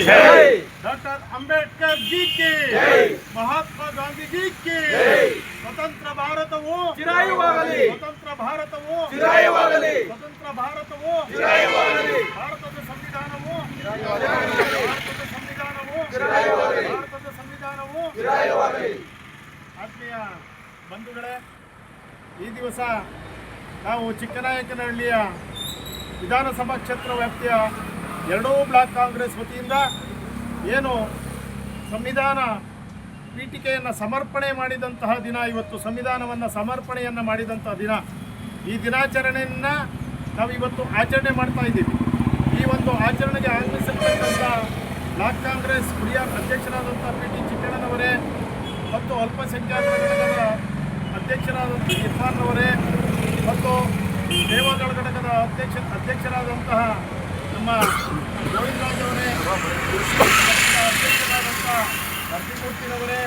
Doctor Ambedkar ji की ಮಹಾತ್ಮ ಗಾಂಧೀಜಿ ಕಿ ಸ್ವತಂತ್ರ ಭಾರತವು ಚಿರಾಯುವಾಗಲಿ. ಸ್ವತಂತ್ರ ಭಾರತವು ಚಿರಾಯುವಾಗಲಿ. ಸ್ವತಂತ್ರ ಭಾರತವು ಚಿರಾಯುವಾಗಲಿ. ಭಾರತದ ಸಂವಿಧಾನವು ಭಾರತದ ಸಂವಿಧಾನವು ಭಾರತದ ಸಂವಿಧಾನವು ಆತ್ಮೀಯ ಬಂಧುಗಳೇ ಈ ದಿವಸ ನಾವು ಚಿಕ್ಕನಾಯಕನಹಳ್ಳಿಯ ವಿಧಾನಸಭಾ ಕ್ಷೇತ್ರ ವ್ಯಾಪ್ತಿಯ ಎರಡೂ ಬ್ಲಾಕ್ ಕಾಂಗ್ರೆಸ್ ವತಿಯಿಂದ ಏನು ಸಂವಿಧಾನ ಪೀಠಿಕೆಯನ್ನು ಸಮರ್ಪಣೆ ಮಾಡಿದಂತಹ ದಿನ, ಇವತ್ತು ಸಂವಿಧಾನವನ್ನು ಸಮರ್ಪಣೆಯನ್ನು ಮಾಡಿದಂತಹ ದಿನ. ಈ ದಿನಾಚರಣೆಯನ್ನು ನಾವು ಇವತ್ತು ಆಚರಣೆ ಮಾಡ್ತಾ ಇದ್ದೀವಿ. ಈ ಒಂದು ಆಚರಣೆಗೆ ಆಗಮಿಸಿರ್ತಕ್ಕಂಥ ಬ್ಲಾಕ್ ಕಾಂಗ್ರೆಸ್ ಹಿರಿಯ ಅಧ್ಯಕ್ಷರಾದಂಥ ಪಿ ಟಿ ಚಿಕ್ಕಣ್ಣನವರೇ ಮತ್ತು ಅಲ್ಪಸಂಖ್ಯಾತರ ಘಟಕದ ಅಧ್ಯಕ್ಷರಾದಂಥ ಇರ್ಫಾನ್ನವರೇ ಮತ್ತು ದೇವಗಳ ಘಟಕದ ಅಧ್ಯಕ್ಷ, ಅಧ್ಯಕ್ಷರಾದಂತಹ ನಮ್ಮ ಗೋವಿಂದರಾಜ್ ಅವರೇ ಅಧ್ಯಕ್ಷರಾದಂಥ ನರಸಿಂಹಮೂರ್ತಿರವರೇ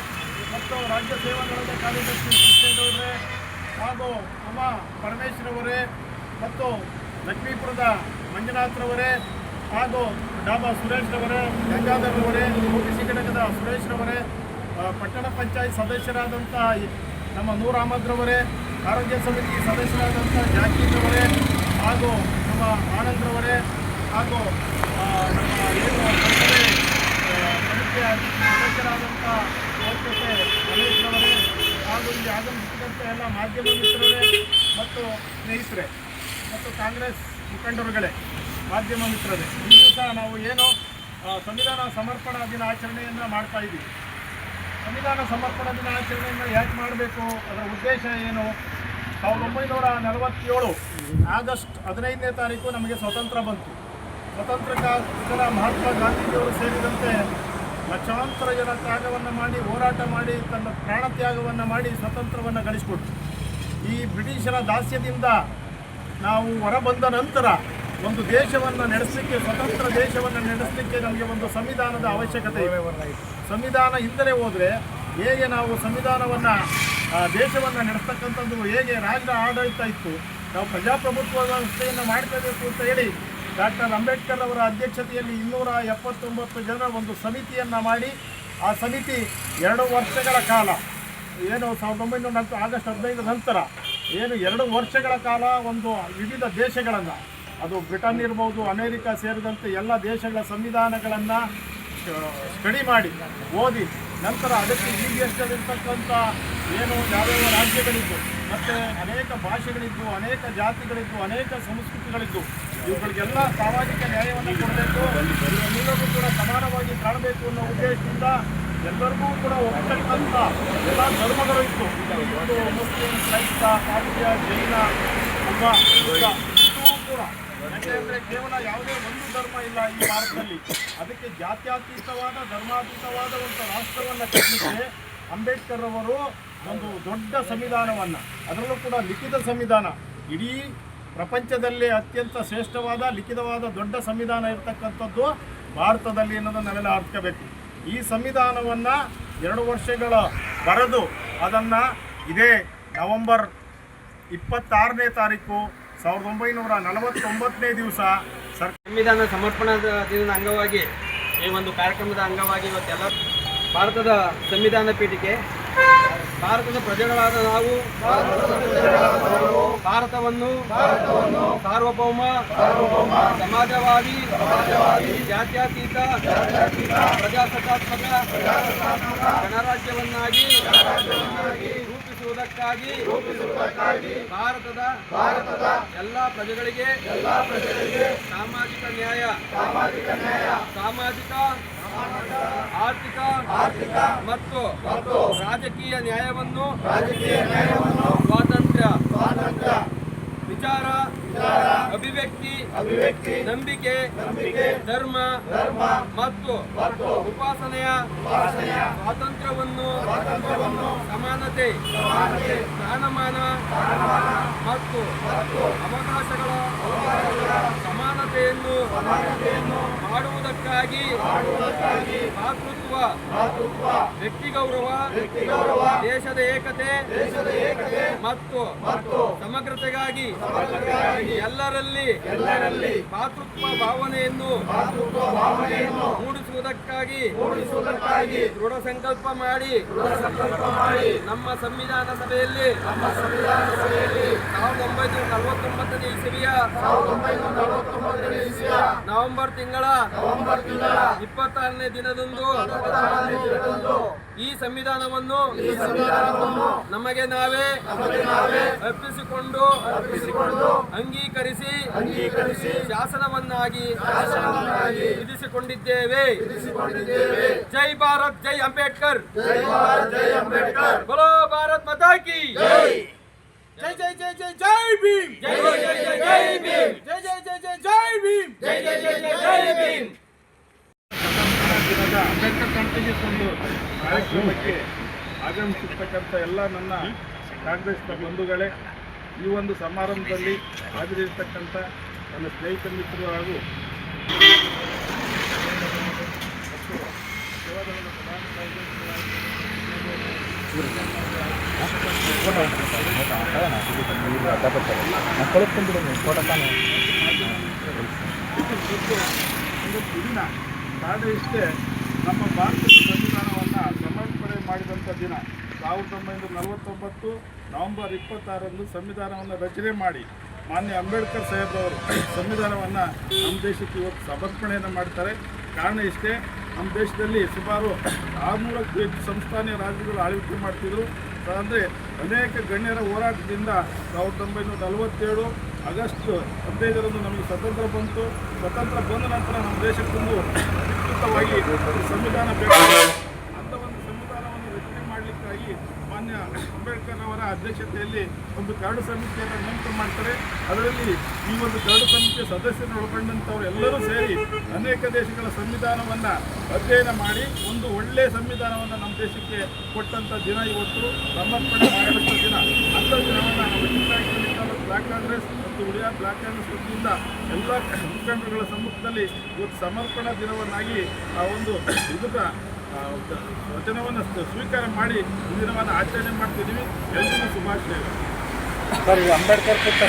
ಮತ್ತು ರಾಜ್ಯ ಸೇವಾದಳದ ಕಾರ್ಯದರ್ಶಿ ಕೃಷ್ಣೇಗೌಡರೇ ಹಾಗೂ ಉಮಾ ಪರಮೇಶ್ವರವರೇ ಮತ್ತು ಲಕ್ಷ್ಮೀಪುರದ ಮಂಜುನಾಥ್ರವರೇ ಹಾಗೂ ಡಾಬಾ ಸುರೇಶ್ರವರೇ, ಗಂಗಾಧರ್ರವರೇ, ಓಬಿಸಿ ಘಟಕದ ಸುರೇಶ್ರವರೇ ಪಟ್ಟಣ ಪಂಚಾಯತ್ ಸದಸ್ಯರಾದಂಥ ನಮ್ಮ ನೂರ್ ಅಹಮದ್ರವರೇ ಆರೋಗ್ಯ ಸಮಿತಿ ಸದಸ್ಯರಾದಂಥ ಜಾಕೀರ್ರವರೇ ಹಾಗೂ ನಮ್ಮ ಆನಂದ್ರವರೇ ಹಾಗೂ ಏನು ಸಮಿತಿಯ ಸದಸ್ಯರಾದಂಥ ಕೋಲ್ಕತೆ ರಮೇಶ್ರವರೇ ಹಾಗೂ ಇಲ್ಲಿ ಆಗಮಿಸಿದಂಥ ಎಲ್ಲ ಮಾಧ್ಯಮ ಮಿತ್ರರೇ ಮತ್ತು ಸ್ನೇಹಿತರೆ ಮತ್ತು ಕಾಂಗ್ರೆಸ್ ಮುಖಂಡರುಗಳೇ, ಮಾಧ್ಯಮ ಮಿತ್ರರೇ ಇಂದು ಸಹ ನಾವು ಏನು ಸಂವಿಧಾನ ಸಮರ್ಪಣಾ ದಿನ ಆಚರಣೆಯನ್ನು ಮಾಡ್ತಾ ಇದ್ದೀವಿ. ಸಂವಿಧಾನ ಸಮರ್ಪಣಾ ದಿನಾಚರಣೆಯನ್ನು ಯಾಕೆ ಮಾಡಬೇಕು? ಅದರ ಉದ್ದೇಶ ಏನು? ಸಾವಿರದ ಒಂಬೈನೂರ ನಲವತ್ತೇಳು ಆಗಸ್ಟ್ ಹದಿನೈದನೇ ತಾರೀಕು ನಮಗೆ ಸ್ವತಂತ್ರ ಬಂತು. ಸ್ವತಂತ್ರಕ್ಕೋಸ್ಕರ ಮಹಾತ್ಮ ಗಾಂಧೀಜಿಯವರು ಸೇರಿದಂತೆ ಲಕ್ಷಾಂತರ ಜನ ತ್ಯಾಗವನ್ನು ಮಾಡಿ, ಹೋರಾಟ ಮಾಡಿ, ತನ್ನ ಪ್ರಾಣ ತ್ಯಾಗವನ್ನು ಮಾಡಿ ಸ್ವತಂತ್ರವನ್ನು ಗಳಿಸಿಕೊಟ್ರು. ಈ ಬ್ರಿಟಿಷರ ದಾಸ್ಯದಿಂದ ನಾವು ಹೊರಬಂದ ನಂತರ ಒಂದು ದೇಶವನ್ನು ನಡೆಸಲಿಕ್ಕೆ, ಸ್ವತಂತ್ರ ದೇಶವನ್ನು ನಡೆಸಲಿಕ್ಕೆ ನಮಗೆ ಒಂದು ಸಂವಿಧಾನದ ಅವಶ್ಯಕತೆ ಇದೆ. ಸಂವಿಧಾನ ಇಲ್ಲದೆ ಹೋದರೆ ಹೇಗೆ ನಾವು ಸಂವಿಧಾನವನ್ನು ದೇಶವನ್ನು ನಡೆಸ್ತಕ್ಕಂಥದ್ದು ಹೇಗೆ ರಾಜ್ಯ ಆಡಳಿತ ಇತ್ತು, ನಾವು ಪ್ರಜಾಪ್ರಭುತ್ವ ವ್ಯವಸ್ಥೆಯನ್ನು ಮಾಡ್ಕೋಬೇಕು ಅಂತ ಹೇಳಿ ಡಾಕ್ಟರ್ ಅಂಬೇಡ್ಕರ್ ಅವರ ಅಧ್ಯಕ್ಷತೆಯಲ್ಲಿ ಇನ್ನೂರ ಎಪ್ಪತ್ತೊಂಬತ್ತು ಜನ ಒಂದು ಸಮಿತಿಯನ್ನು ಮಾಡಿ, ಆ ಸಮಿತಿ ಎರಡು ವರ್ಷಗಳ ಕಾಲ, ಏನು ಸಾವಿರದ ಒಂಬೈನೂರ ನಂತರ ಆಗಸ್ಟ್ ಹದಿನೈದರ ನಂತರ, ಏನು ಎರಡು ವರ್ಷಗಳ ಕಾಲ ಒಂದು ವಿವಿಧ ದೇಶಗಳನ್ನು, ಅದು ಬ್ರಿಟನ್ ಇರ್ಬೋದು, ಅಮೇರಿಕ ಸೇರಿದಂತೆ ಎಲ್ಲ ದೇಶಗಳ ಸಂವಿಧಾನಗಳನ್ನು ಸ್ಟಡಿ ಮಾಡಿ, ಓದಿ, ನಂತರ ಅದಕ್ಕೆ ಇರ್ತಕ್ಕಂಥ ಏನು ಯಾವ್ಯಾವ ರಾಜ್ಯಗಳಿದ್ದು ಮತ್ತು ಅನೇಕ ಭಾಷೆಗಳಿದ್ದು ಅನೇಕ ಜಾತಿಗಳಿದ್ದು ಅನೇಕ ಸಂಸ್ಕೃತಿಗಳಿದ್ದು ಇವುಗಳಿಗೆಲ್ಲ ಸಾಮಾಜಿಕ ನ್ಯಾಯವನ್ನು ಕೊಡಬೇಕು. ಎಲ್ಲರಿಗೂ ಕೂಡ ಸಮಾನವಾಗಿ ಕಾಣಬೇಕು ಅನ್ನೋ ಉದ್ದೇಶದಿಂದ ಎಲ್ಲರಿಗೂ ಕೂಡ ಒಪ್ಪತಕ್ಕಂಥ ಎಲ್ಲ ಧರ್ಮಗಳು ಇತ್ತು. ಹಿಂದೂ, ಮುಸ್ಲಿಂ, ಕ್ರೈಸ್ತ ಪಾರ್ಸಿಯ ಜೈನ, ಬುದ್ಧ ಇಷ್ಟೂ ಕೂಡ. ಕೇವಲ ಯಾವುದೇ ಒಂದು ಧರ್ಮ ಇಲ್ಲ ಈ ಭಾರತದಲ್ಲಿ. ಅದಕ್ಕೆ ಜಾತ್ಯಾತೀತವಾದ ಧರ್ಮಾತೀತವಾದ ಒಂದು ರಾಷ್ಟ್ರವನ್ನು ಕಟ್ಟಿದ್ರೆ ಅಂಬೇಡ್ಕರ್ ಅವರು ಒಂದು ದೊಡ್ಡ ಸಂವಿಧಾನವನ್ನು. ಅದರಲ್ಲೂ ಕೂಡ ಲಿಖಿತ ಸಂವಿಧಾನ. ಇಡೀ ಪ್ರಪಂಚದಲ್ಲೇ ಅತ್ಯಂತ ಶ್ರೇಷ್ಠವಾದ, ಲಿಖಿತವಾದ, ದೊಡ್ಡ ಸಂವಿಧಾನ ಇರತಕ್ಕಂಥದ್ದು ಭಾರತದಲ್ಲಿ ಅನ್ನೋದನ್ನು ನಾವೆಲ್ಲ ಅರ್ಥಬೇಕು ಈ ಸಂವಿಧಾನವನ್ನು ಎರಡು ವರ್ಷಗಳ ಬರೆದು ಅದನ್ನು ಇದೇ ನವೆಂಬರ್ ಇಪ್ಪತ್ತಾರನೇ ತಾರೀಕು ಸಾವಿರದ ಒಂಬೈನೂರ ನಲವತ್ತೊಂಬತ್ತನೇ ದಿವಸ ಸರ್ ಸಂವಿಧಾನ ಸಮರ್ಪಣಾ ದಿನದ ಅಂಗವಾಗಿ, ಈ ಒಂದು ಕಾರ್ಯಕ್ರಮದ ಅಂಗವಾಗಿ ಇವತ್ತೆಲ್ಲ ಭಾರತದ ಸಂವಿಧಾನ ಪೀಠಿಕೆ ಭಾರತದ ಪ್ರಜೆಗಳಾದ ನಾವು, ಭಾರತವನ್ನು ಸಾರ್ವಭೌಮ, ಸಮಾಜವಾದಿ, ಜಾತ್ಯತೀತ, ಪ್ರಜಾಸತ್ತಾತ್ಮಕ ಗಣರಾಜ್ಯವನ್ನಾಗಿ ರೂಪಿಸುವುದಕ್ಕಾಗಿ ಭಾರತದ ಭಾರತದ ಎಲ್ಲ ಪ್ರಜೆಗಳಿಗೆ ಸಾಮಾಜಿಕ ನ್ಯಾಯ, ಸಾಮಾಜಿಕ ಆರ್ಥಿಕ ಆರ್ಥಿಕ ಮತ್ತು ಮತ್ತು ರಾಜಕೀಯ ನ್ಯಾಯವನ್ನು ರಾಜಕೀಯ ನ್ಯಾಯವನ್ನು ಸ್ವಾತಂತ್ರ್ಯ ಸ್ವಾತಂತ್ರ್ಯ ವಿಚಾರ ಅಭಿವ್ಯಕ್ತಿ ಅಭಿವ್ಯಕ್ತಿ ನಂಬಿಕೆ ನಂಬಿಕೆ ಧರ್ಮ ಧರ್ಮ ಮತ್ತು ಮತ್ತು ಉಪಾಸನೆಯ ಉಪಾಸನೆಯ ಸ್ವಾತಂತ್ರ್ಯವನ್ನು ಸ್ವಾತಂತ್ರ್ಯವನ್ನು ಸಮಾನತೆ ಸಮಾನತೆ ಸ್ಥಾನಮಾನ ಮತ್ತು ಅವಕಾಶಗಳ ಅವಕಾಶಗಳ ಸಮಾನತೆಯನ್ನು ಮಾಡುವುದಕ್ಕಾಗಿ ಮಾತೃತ್ವ ವ್ಯಕ್ತಿ ಗೌರವ ದೇಶದ ಏಕತೆ ಮತ್ತು ಮತ್ತು ಸಮಗ್ರತೆಗಾಗಿ ಎಲ್ಲರಲ್ಲಿ ಎಲ್ಲರಲ್ಲಿ ಮಾತೃತ್ವ ಭಾವನೆಯನ್ನು ಮೂಡಿಸುವುದಕ್ಕಾಗಿ ಮೂಡಿಸುವುದಕ್ಕಾಗಿ ದೃಢ ಸಂಕಲ್ಪ ಮಾಡಿ ನಮ್ಮ ಸಂವಿಧಾನ ಸಭೆಯಲ್ಲಿ ಸಾವಿರದ ಒಂಬೈನೂರ ನಲವತ್ತೊಂಬತ್ತನೇ ಇಸವಿಯ ನವೆಂಬರ್ ತಿಂಗಳ ಇಪ್ಪತ್ತಾರನೇ ದಿನದಂದು ಈ ಸಂವಿಧಾನವನ್ನು ನಮಗೆ ನಾವೇ ಅರ್ಪಿಸಿಕೊಂಡು ಅಂಗೀಕರಿಸಿ ಶಾಸನವನ್ನಾಗಿ ವಿಧಿಸಿಕೊಂಡಿದ್ದೇವೆ ಜೈ ಭಾರತ್ ಜೈ ಅಂಬೇಡ್ಕರ್ ಬಲೋ ಭಾರತ್ ಮತಾಕಿ ಜೈ ಜೈ ಜೈ ಜೈ ಜೈ ಭೀಮ್ ಜೈ ಜೈ ಜೈ ಜೈ ಭೀಮ್ ಜೈ ಜೈ ಜೈ ಜೈ ಜೈ ಭೀಮ್ ಜೈ ಜೈ ಜೈ ಜೈ ಜೈ ಭೀಮ್ ದಿನದ ಅಂಬೇಡ್ಕರ್ ಒಂದು ಕಾರ್ಯಕ್ರಮಕ್ಕೆ ಆಗಮಿಸಿರ್ತಕ್ಕಂಥ ಎಲ್ಲ ನನ್ನ ಕಾಂಗ್ರೆಸ್ ಬಂಧುಗಳೇ ಈ ಒಂದು ಸಮಾರಂಭದಲ್ಲಿ ಹಾಜರಿರ್ತಕ್ಕಂಥ ನನ್ನ ಸ್ನೇಹಿತ ಮಿತ್ರರು ಹಾಗೂ ಮತ್ತು ಕಾರಣ ಇಷ್ಟೇ ನಮ್ಮ ಭಾರತದ ಸಂವಿಧಾನವನ್ನು ಸಮರ್ಪಣೆ ಮಾಡಿದಂಥ ದಿನ ಸಾವಿರದ ಒಂಬೈನೂರ ನಲವತ್ತೊಂಬತ್ತು ನವೆಂಬರ್ ಇಪ್ಪತ್ತಾರರಂದು ಸಂವಿಧಾನವನ್ನು ರಚನೆ ಮಾಡಿ ಮಾನ್ಯ ಅಂಬೇಡ್ಕರ್ ಸಾಹೇಬ್ರವರು ಸಂವಿಧಾನವನ್ನು ನಮ್ಮ ದೇಶಕ್ಕೆ ಇವತ್ತು ಸಮರ್ಪಣೆಯನ್ನು ಮಾಡ್ತಾರೆ. ಕಾರಣ ಇಷ್ಟೇ, ನಮ್ಮ ದೇಶದಲ್ಲಿ ಸುಮಾರು ಆರುನೂರಕ್ಕೂ ಹೆಚ್ಚು ಸಂಸ್ಥಾನೀಯ ರಾಜ್ಯಗಳು ಆಳ್ವಿಕೆ ಮಾಡ್ತಿದ್ರು. ಅಂದರೆ ಅನೇಕ ಗಣ್ಯರ ಹೋರಾಟದಿಂದ ಸಾವಿರದ ಒಂಬೈನೂರ ನಲವತ್ತೇಳು ಆಗಸ್ಟ್ ಹದಿನೈದರಂದು ನಮಗೆ ಸ್ವತಂತ್ರ ಬಂತು. ಸ್ವತಂತ್ರ ಬಂದ ನಂತರ ನಮ್ಮ ದೇಶಕ್ಕೊಂದು ಅಧಿಕೃತವಾಗಿ ಸಂವಿಧಾನ ಬೇಕು ಅಂತ ಒಂದು ಸಂವಿಧಾನವನ್ನು ರಚನೆ ಮಾಡಲಿಕ್ಕಾಗಿ ಮಾನ್ಯ ಅಂಬೇಡ್ಕರ್ ಅವರ ಅಧ್ಯಕ್ಷತೆಯಲ್ಲಿ ಒಂದು ಕರಡು ಸಮಿತಿಯನ್ನು ನೇಮಕ ಮಾಡ್ತಾರೆ. ಅದರಲ್ಲಿ ಈ ಒಂದು ಕರಡು ಸಮಿತಿಯ ಸದಸ್ಯರು ಒಳಗೊಂಡಂಥವ್ರು ಎಲ್ಲರೂ ಸೇರಿ ಅನೇಕ ದೇಶಗಳ ಸಂವಿಧಾನವನ್ನು ಅಧ್ಯಯನ ಮಾಡಿ ಒಂದು ಒಳ್ಳೆಯ ಸಂವಿಧಾನವನ್ನು ನಮ್ಮ ದೇಶಕ್ಕೆ ಕೊಟ್ಟಂಥ ದಿನ ಇವತ್ತು. ಸಮರ್ಪಣೆ ಮಾಡಿದಂಥ ದಿನ. ಅಂಥ ದಿನವನ್ನು ನಾವು ಬ್ಲಾಕ್ ಕಾಂಗ್ರೆಸ್ ಮತ್ತು ಉಳಿಯ ಬ್ಲಾಕ್ ಕಾಂಗ್ರೆಸ್ ವತಿಯಿಂದ ಎಲ್ಲ ಮುಖಂಡರುಗಳ ಸಮ್ಮುಖದಲ್ಲಿ ಇವತ್ತು ಸಮರ್ಪಣಾ ದಿನವನ್ನಾಗಿ ಆ ಒಂದು ಇದನ್ನ ವಚನವನ್ನು ಸ್ವೀಕಾರ ಮಾಡಿ ಈ ದಿನವನ್ನು ಆಚರಣೆ ಮಾಡ್ತಿದ್ದೀವಿ. ಎಲ್ಲರಿಗೂ ಶುಭಾಶಯಗಳು. ಸರ್ ಅಂಬೇಡ್ಕರ್ ಪುಟ್ಟ